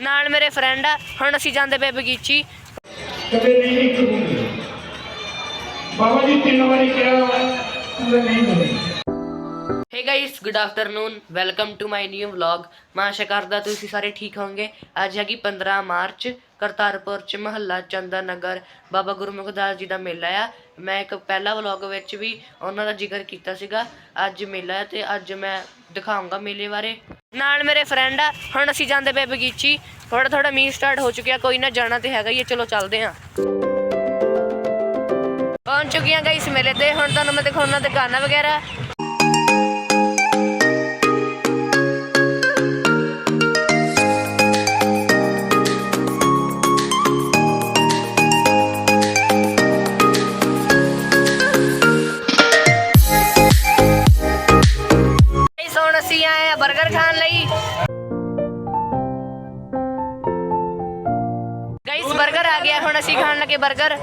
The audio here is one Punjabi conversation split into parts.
ਨਾਲ ਮੇਰੇ ਫਰੈਂਡ ਆ ਹੁਣ ਅਸੀਂ ਜਾਂਦੇ ਪਏ ਬਗੀਚੀ। ਕਦੇ ਨਹੀਂ ਇੱਕ ਹੁੰਦੇ ਬਾਬਾ ਜੀ ਤਿੰਨ ਵਾਰੀ ਕਿਹਾ ਪੂਰੇ ਨਹੀਂ ਹੋਏ hey guys good afternoon welcome to my new vlog ਮੈਂ ਆਸ਼ਾ ਕਰਦਾ ਤੁਸੀਂ ਸਾਰੇ ਠੀਕ ਹੋਵੋਗੇ। ਅੱਜ ਹੈਗੀ 15 ਮਾਰਚ ਕਰਤਾਰਪੁਰ ਚ ਮਹੱਲਾ ਚੰਦਾ ਨਗਰ ਬਾਬਾ ਗੁਰਮੁਖ ਦਾਸ ਜੀ ਦਾ ਮੇਲਾ ਆ। ਮੈਂ ਇੱਕ ਪਹਿਲਾ ਵਲੌਗ ਵਿੱਚ ਵੀ ਉਹਨਾਂ ਦਾ ਜ਼ਿਕਰ ਕੀਤਾ ਸੀਗਾ। ਅੱਜ ਮੇਲਾ ਹੈ ਤੇ ਅੱਜ ਮੈਂ ਦਿਖਾਉਂਗਾ ਮੇਲੇ ਬਾਰੇ। ਨਾਲ ਮੇਰੇ ਫਰੈਂਡ ਆ, ਹੁਣ ਅਸੀਂ ਜਾਂਦੇ ਪਏ ਬਗੀਚੀ। ਥੋੜਾ ਥੋੜਾ ਮੀਂਹ ਸਟਾਰਟ ਹੋ ਚੁੱਕਿਆ, ਕੋਈ ਨਾ ਜਾਣਾ ਤੇ ਹੈਗਾ ਹੀ ਹੈ ਚਲੋ ਚੱਲਦੇ ਹਾਂ ਪਹੁੰਚ ਚੁੱਕੀਆਂ ਗਾਇਸ ਮੇਲੇ ਤੇ, ਹੁਣ ਤੁਹਾਨੂੰ ਮੈਂ ਦਿਖਾਉਣਾ ਦੁਕਾਨਾਂ ਵਗੈਰਾ। ਆ ਗਿਆ, ਹੁਣ ਅਸੀਂ ਖਾਣ ਲੱਗੇ 버ਗਰ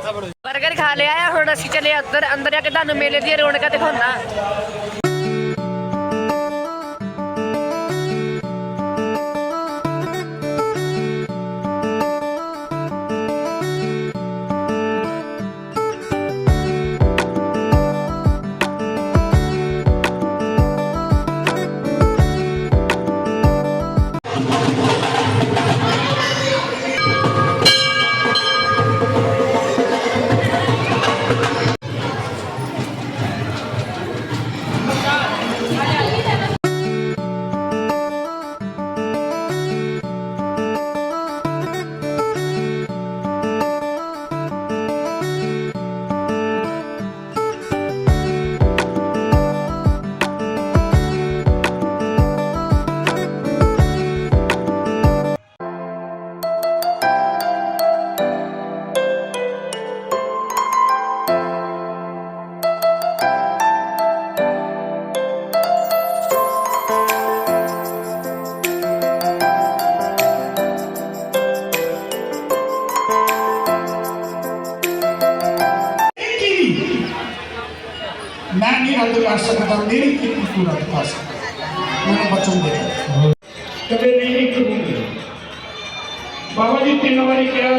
버ਗਰ ਖਾ ਲਿਆ ਆ, ਹੁਣ ਅਸੀਂ ਚੱਲੇ ਅੰਦਰ ਅੰਦਰ ਜਾ ਕੇ ਤੁਹਾਨੂੰ ਮੇਲੇ ਦੀਆਂ ਰੌਣਕਾਂ ਦਿਖਾਉਣਾ ਮੈਂ ਨਹੀਂ ਰੱਦ ਕਰ ਸਕਦਾ ਮੇਰੀ ਕੀਤੀ ਤੂੰ ਰੱਦ ਕਰ ਸਕਦਾ ਮੈਨੂੰ ਬਚਨ ਦੇ ਕਦੇ ਨਹੀਂ ਇੱਕ ਹੁੰਦੇ ਬਾਬਾ ਜੀ ਤਿੰਨ ਵਾਰੀ ਕਿਹਾ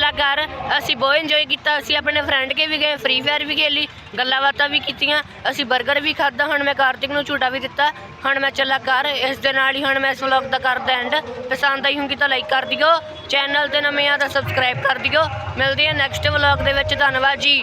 ਮੈਂ ਕਰ। ਅਸੀਂ ਬਹੁਤ ਇੰਜੋਏ ਕੀਤਾ। ਅਸੀਂ ਆਪਣੇ ਫਰੈਂਡ ਕੇ ਵੀ ਗਏ ਫ੍ਰੀ ਫਾਇਰ ਵੀ ਖੇਲੀ, ਗੱਲਾਂ ਬਾਤਾਂ ਵੀ ਕੀਤੀਆਂ। ਅਸੀਂ 버ਗਰ ਵੀ ਖਾਦਾ ਹੁਣ ਮੈਂ ਕਾਰਤਿਕ ਨੂੰ ਝੂਟਾ ਵੀ ਦਿੱਤਾ। ਹੁਣ ਮੈਂ ਚੱਲਾ ਕਰ ਇਸ ਦੇ ਨਾਲ ਹੀ ਹੁਣ ਮੈਂ ਇਸ ਵਲੌਗ ਦਾ ਕਰਦਾ ਐਂਡ ਪਸੰਦ ਆਈ ਹੋਊਗੀ ਤਾਂ ਲਾਈਕ ਕਰ ਦਿਓ। ਚੈਨਲ ਤੇ ਨਵੇਂ ਆ ਤਾਂ ਸਬਸਕ੍ਰਾਈਬ ਕਰ ਦਿਓ। ਮਿਲਦੇ ਹਾਂ ਨੈਕਸਟ ਵਲੌਗ ਦੇ ਵਿੱਚ। ਧੰਨਵਾਦ ਜੀ।